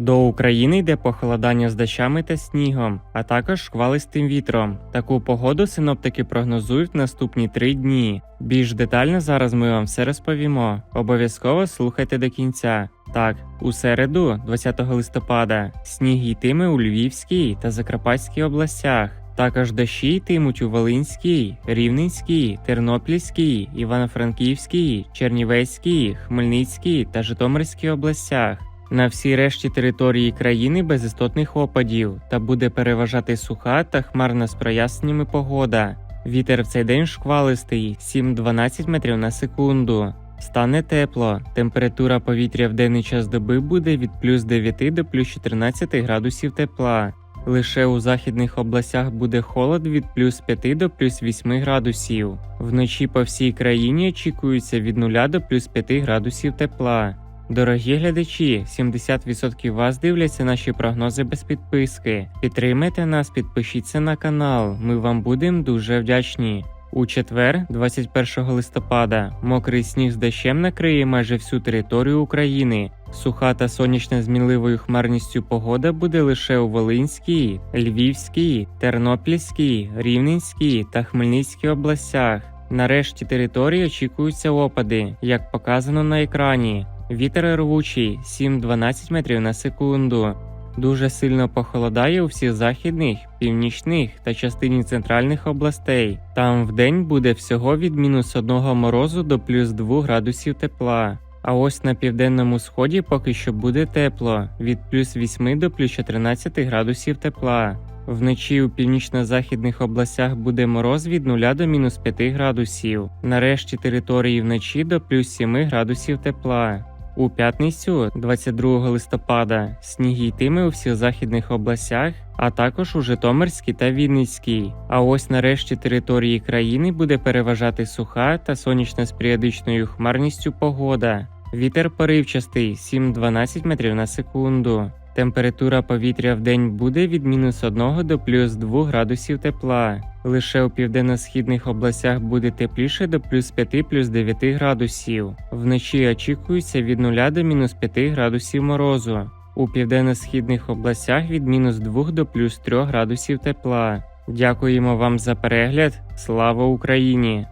До України йде похолодання з дощами та снігом, а також шквалистим вітром. Таку погоду синоптики прогнозують наступні три дні. Більш детально зараз ми вам все розповімо. Обов'язково слухайте до кінця. Так, у середу, 20 листопада, сніг йтиме у Львівській та Закарпатській областях. Також дощі йтимуть у Волинській, Рівненській, Тернопільській, Івано-Франківській, Чернівецькій, Хмельницькій та Житомирській областях. На всій решті території країни без істотних опадів та буде переважати суха та хмарна з проясненнями погода. Вітер в цей день шквалистий 7-12 метрів на секунду. Стане тепло. Температура повітря в денний час доби буде від плюс 9 до плюс 14 градусів тепла. Лише у західних областях буде холод від плюс 5 до плюс 8 градусів. Вночі по всій країні очікується від 0 до плюс 5 градусів тепла. Дорогі глядачі, 70% вас дивляться наші прогнози без підписки. Підтримайте нас, підпишіться на канал. Ми вам будемо дуже вдячні. У четвер, 21 листопада, мокрий сніг з дощем накриє майже всю територію України. Суха та сонячна з мінливою хмарністю погода буде лише у Волинській, Львівській, Тернопільській, Рівненській та Хмельницькій областях. Нарешті території очікуються опади, як показано на екрані. Вітер рвучий 7-12 метрів на секунду. Дуже сильно похолодає у всіх західних, північних та частині центральних областей. Там вдень буде всього від мінус 1 морозу до плюс 2 градусів тепла. А ось на південному сході поки що буде тепло від плюс 8 до плюс 14 градусів тепла. Вночі у північно-західних областях буде мороз від 0 до мінус 5 градусів. Нарешті території вночі до плюс 7 градусів тепла. У п'ятницю, 22 листопада, сніг йтиме у всіх західних областях, а також у Житомирській та Вінницькій. А ось нарешті території країни буде переважати суха та сонячна з періодичною хмарністю погода. Вітер поривчастий 7-12 метрів на секунду. Температура повітря в день буде від мінус 1 до плюс 2 градусів тепла. Лише у південно-східних областях буде тепліше до плюс 5 плюс 9 градусів. Вночі очікується від 0 до мінус 5 градусів морозу. У південно-східних областях від мінус 2 до плюс 3 градусів тепла. Дякуємо вам за перегляд. Слава Україні!